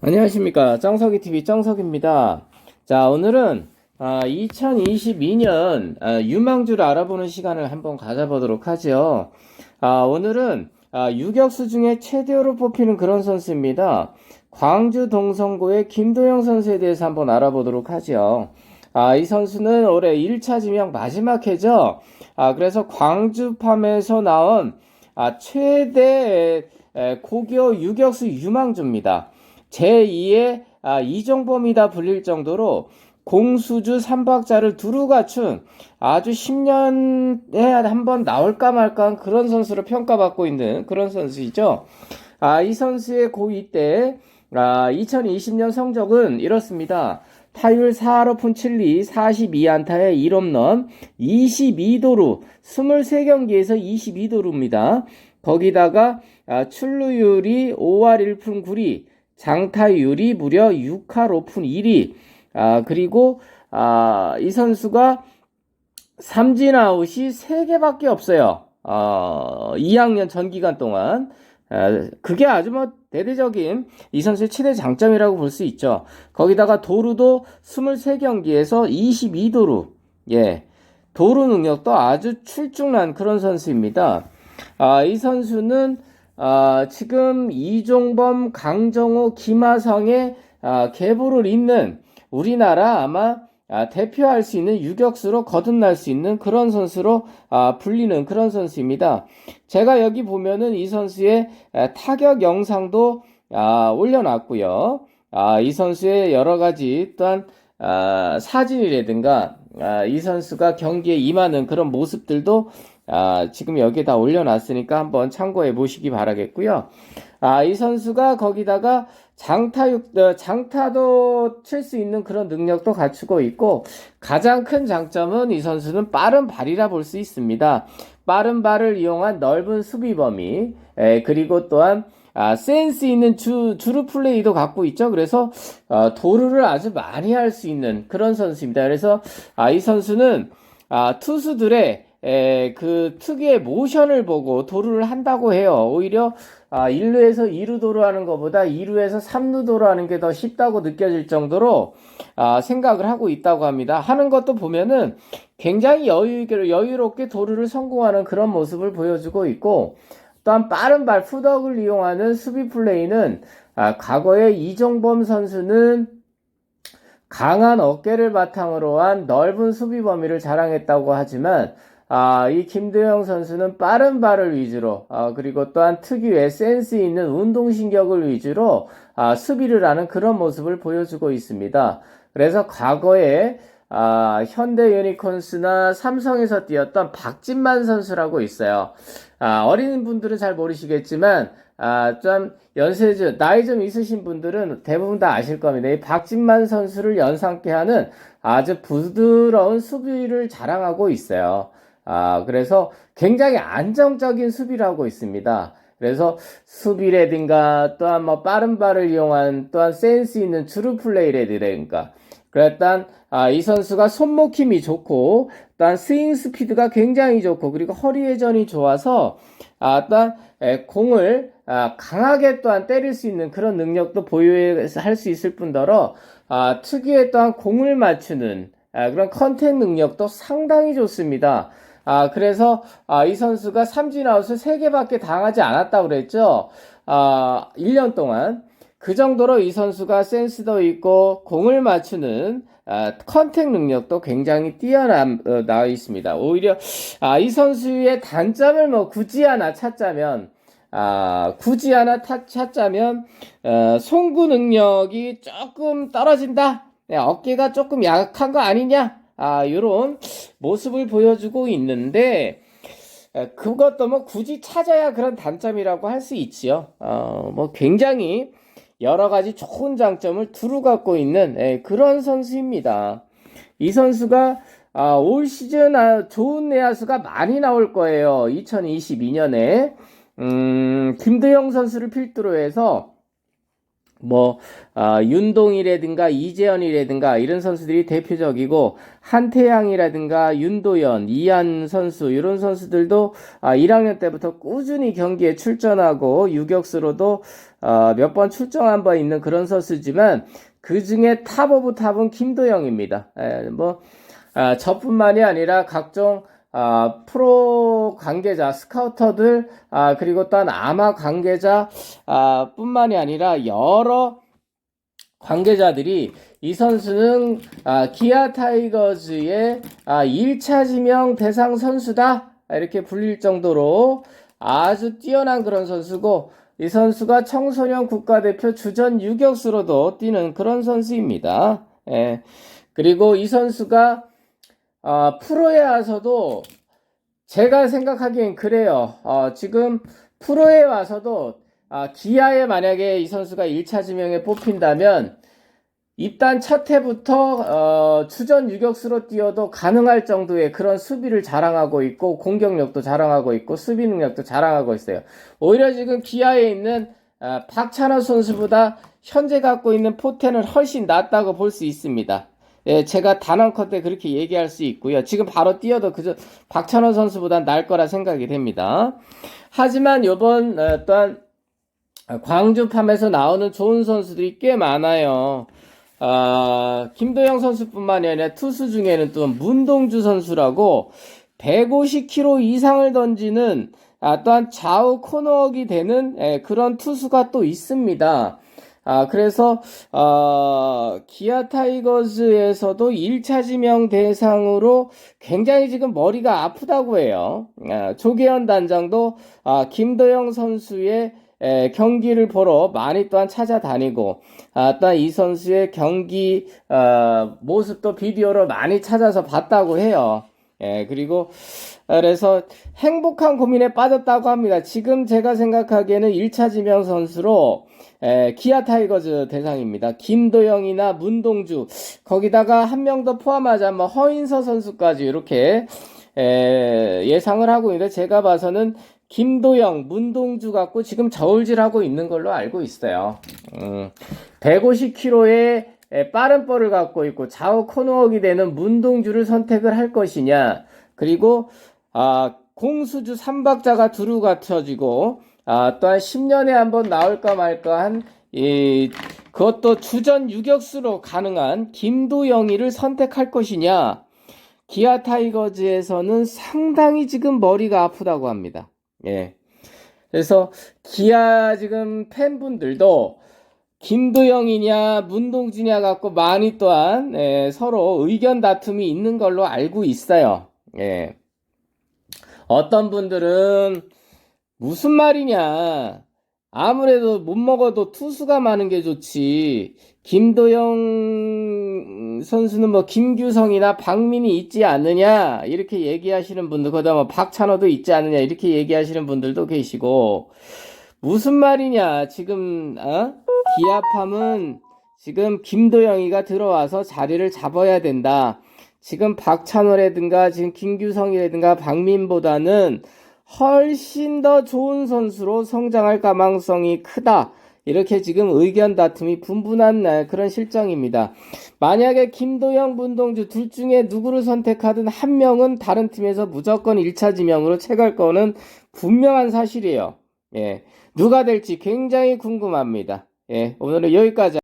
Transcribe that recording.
안녕하십니까. 정석이 TV 정석입니다. 자, 오늘은 2022년 아, 유망주를 알아보는 시간을 한번 가져보도록 하죠. 아, 오늘은 아, 유격수 중에 최대어로 뽑히는 그런 선수입니다. 광주 동성고의 김도영 선수에 대해서 한번 알아보도록 하죠. 아, 이 선수는 올해 1차 지명 마지막 해죠. 아, 그래서 광주팜에서 나온 아, 최대 에, 고교 유격수 유망주입니다. 제2의 아, 이종범이다 불릴 정도로 공수주 삼박자를 두루 갖춘 아주 10년에 한 번 나올까 말까 한 그런 선수로 평가받고 있는 그런 선수이죠. 아, 이 선수의 고2 때 아, 2020년 성적은 이렇습니다. 타율 4할오픈 7리 42안타에 1홈런 22도루 23경기에서 22도루입니다. 거기다가 아, 출루율이 5할 1푼 9리 장타율이 무려 6할 오픈 1위. 아, 그리고, 아, 이 선수가 삼진 아웃이 3개밖에 없어요. 어, 2학년 전 기간 동안. 아, 그게 아주 뭐 대대적인 이 선수의 최대 장점이라고 볼 수 있죠. 거기다가 도루도 23경기에서 22도루. 예. 도루 능력도 아주 출중난 그런 선수입니다. 아, 이 선수는 아, 지금 이종범, 강정호, 김하성의 아, 계보를 잇는 우리나라 아마 아, 대표할 수 있는 유격수로 거듭날 수 있는 그런 선수로 아, 불리는 그런 선수입니다. 제가 여기 보면은 이 선수의 아, 타격 영상도 아, 올려놨고요. 아, 이 선수의 여러 가지 또한 아, 사진이라든가 아, 이 선수가 경기에 임하는 그런 모습들도 아, 지금 여기에 다 올려놨으니까 한번 참고해 보시기 바라겠고요. 아, 이 선수가 거기다가 장타육, 어, 장타도 칠 수 있는 그런 능력도 갖추고 있고, 가장 큰 장점은 이 선수는 빠른 발이라 볼 수 있습니다. 빠른 발을 이용한 넓은 수비 범위, 에, 그리고 또한 아, 센스 있는 주, 주루 플레이도 갖고 있죠. 그래서, 어, 도루를 아주 많이 할 수 있는 그런 선수입니다. 그래서, 아, 이 선수는, 아, 투수들의 에, 그 특유의 모션을 보고 도루를 한다고 해요. 오히려 아, 1루에서 2루 도루하는 것보다 2루에서 3루 도루하는 게 더 쉽다고 느껴질 정도로 아, 생각을 하고 있다고 합니다. 하는 것도 보면은 굉장히 여유, 여유롭게 도루를 성공하는 그런 모습을 보여주고 있고 또한 빠른 발 푸덕을 이용하는 수비 플레이는 아, 과거에 이종범 선수는 강한 어깨를 바탕으로 한 넓은 수비 범위를 자랑했다고 하지만 아, 이 김도영 선수는 빠른 발을 위주로, 아, 그리고 또한 특유의 센스 있는 운동신경을 위주로, 아, 수비를 하는 그런 모습을 보여주고 있습니다. 그래서 과거에, 아, 현대 유니콘스나 삼성에서 뛰었던 박진만 선수라고 있어요. 아, 어린 분들은 잘 모르시겠지만, 아, 좀 연세 좀, 나이 좀 있으신 분들은 대부분 다 아실 겁니다. 이 박진만 선수를 연상케 하는 아주 부드러운 수비를 자랑하고 있어요. 아, 그래서 굉장히 안정적인 수비를 하고 있습니다. 그래서 수비라든가 또한 뭐 빠른 발을 이용한 또한 센스 있는 주루 플레이라든가 일단 아, 이 선수가 손목 힘이 좋고 또한 스윙 스피드가 굉장히 좋고 그리고 허리 회전이 좋아서 아, 또한 에, 공을 아, 강하게 또한 때릴 수 있는 그런 능력도 보유할 수 있을 뿐더러 아, 특유의 또한 공을 맞추는 아, 그런 컨택 능력도 상당히 좋습니다. 아, 그래서, 아, 이 선수가 삼진 아웃을 3개밖에 당하지 않았다고 그랬죠. 아, 1년 동안. 그 정도로 이 선수가 센스도 있고, 공을 맞추는, 아, 컨택 능력도 굉장히 뛰어나 어, 있습니다. 오히려, 아, 이 선수의 단점을 뭐 굳이 하나 찾자면, 아, 굳이 하나 타, 찾자면, 어, 송구 능력이 조금 떨어진다? 네, 어깨가 조금 약한 거 아니냐? 아, 요런 모습을 보여주고 있는데, 그것도 뭐 굳이 찾아야 그런 단점이라고 할 수 있지요. 어, 뭐 굉장히 여러 가지 좋은 장점을 두루 갖고 있는 예, 그런 선수입니다. 이 선수가 아, 올 시즌 아, 좋은 내야수가 많이 나올 거예요. 2022년에 음, 김대영 선수를 필두로 해서 뭐 아, 윤동이라든가 이재현이라든가 이런 선수들이 대표적이고 한태양이라든가 윤도현, 이한 선수 이런 선수들도 아, 1학년 때부터 꾸준히 경기에 출전하고 유격수로도 아, 몇번 출전한 바 있는 그런 선수지만 그 중에 탑 오브 탑은 김도영입니다. 에, 뭐 아, 저뿐만이 아니라 각종 아, 프로 관계자, 스카우터들, 아, 그리고 또한 아마 관계자, 아, 뿐만이 아니라 여러 관계자들이 이 선수는 아, 기아 타이거즈의 아, 1차 지명 대상 선수다. 이렇게 불릴 정도로 아주 뛰어난 그런 선수고, 이 선수가 청소년 국가대표 주전 유격수로도 뛰는 그런 선수입니다. 예. 그리고 이 선수가 아, 프로에 와서도 제가 생각하기엔 그래요. 어, 지금 프로에 와서도 아, 기아에 만약에 이 선수가 1차 지명에 뽑힌다면 입단 첫 해부터 어, 추전 유격수로 뛰어도 가능할 정도의 그런 수비를 자랑하고 있고 공격력도 자랑하고 있고 수비 능력도 자랑하고 있어요. 오히려 지금 기아에 있는 아, 박찬호 선수보다 현재 갖고 있는 포텐은 훨씬 낫다고 볼 수 있습니다. 예, 제가 단언컨대 그렇게 얘기할 수 있고요. 지금 바로 뛰어도 그저 박찬호 선수보다 나을 거라 생각이 됩니다. 하지만 요번 어, 또한 광주팜에서 나오는 좋은 선수들이 꽤 많아요. 아, 김도영 선수뿐만이 아니라 투수 중에는 또 문동주 선수라고 150km 이상을 던지는 아, 또한 좌우 코너업이 되는 예, 그런 투수가 또 있습니다. 아, 그래서, 어, 기아 타이거즈에서도 1차 지명 대상으로 굉장히 지금 머리가 아프다고 해요. 아, 조계현 단장도, 아, 김도영 선수의 에, 경기를 보러 많이 또한 찾아다니고, 아, 또한 이 선수의 경기, 어, 모습도 비디오로 많이 찾아서 봤다고 해요. 예, 그리고, 그래서 행복한 고민에 빠졌다고 합니다. 지금 제가 생각하기에는 1차 지명 선수로, 에, 기아 타이거즈 대상입니다. 김도영이나 문동주, 거기다가 한 명 더 포함하자면 뭐 허인서 선수까지 이렇게, 에, 예상을 하고 있는데, 제가 봐서는 김도영, 문동주 갖고 지금 저울질하고 있는 걸로 알고 있어요. 음, 150km의 빠른 볼을 갖고 있고 좌우 코너웍이 되는 문동주를 선택을 할 것이냐. 그리고 아, 공수주 3박자가 두루 갖춰지고 아, 또한 10년에 한 번 나올까 말까 한 이, 그것도 주전 유격수로 가능한 김도영이를 선택할 것이냐. 기아 타이거즈에서는 상당히 지금 머리가 아프다고 합니다. 예. 그래서 기아 지금 팬분들도 김도영이냐 문동준이냐 갖고 많이 또한 예, 서로 의견 다툼이 있는 걸로 알고 있어요. 예. 어떤 분들은 무슨 말이냐 아무래도 못 먹어도 투수가 많은 게 좋지. 김도영 선수는 뭐 김규성이나 박민이 있지 않느냐 이렇게 얘기하시는 분들 그다음 뭐 박찬호도 있지 않느냐 이렇게 얘기하시는 분들도 계시고 무슨 말이냐 지금 어? 기아팜은 지금 김도영이가 들어와서 자리를 잡아야 된다. 지금 박찬호라든가 지금 김규성이라든가 박민보다는 훨씬 더 좋은 선수로 성장할 가망성이 크다. 이렇게 지금 의견 다툼이 분분한 그런 실정입니다. 만약에 김도영, 문동주 둘 중에 누구를 선택하든 한 명은 다른 팀에서 무조건 1차 지명으로 채갈 거는 분명한 사실이에요. 예. 누가 될지 굉장히 궁금합니다. 예. 오늘은 여기까지.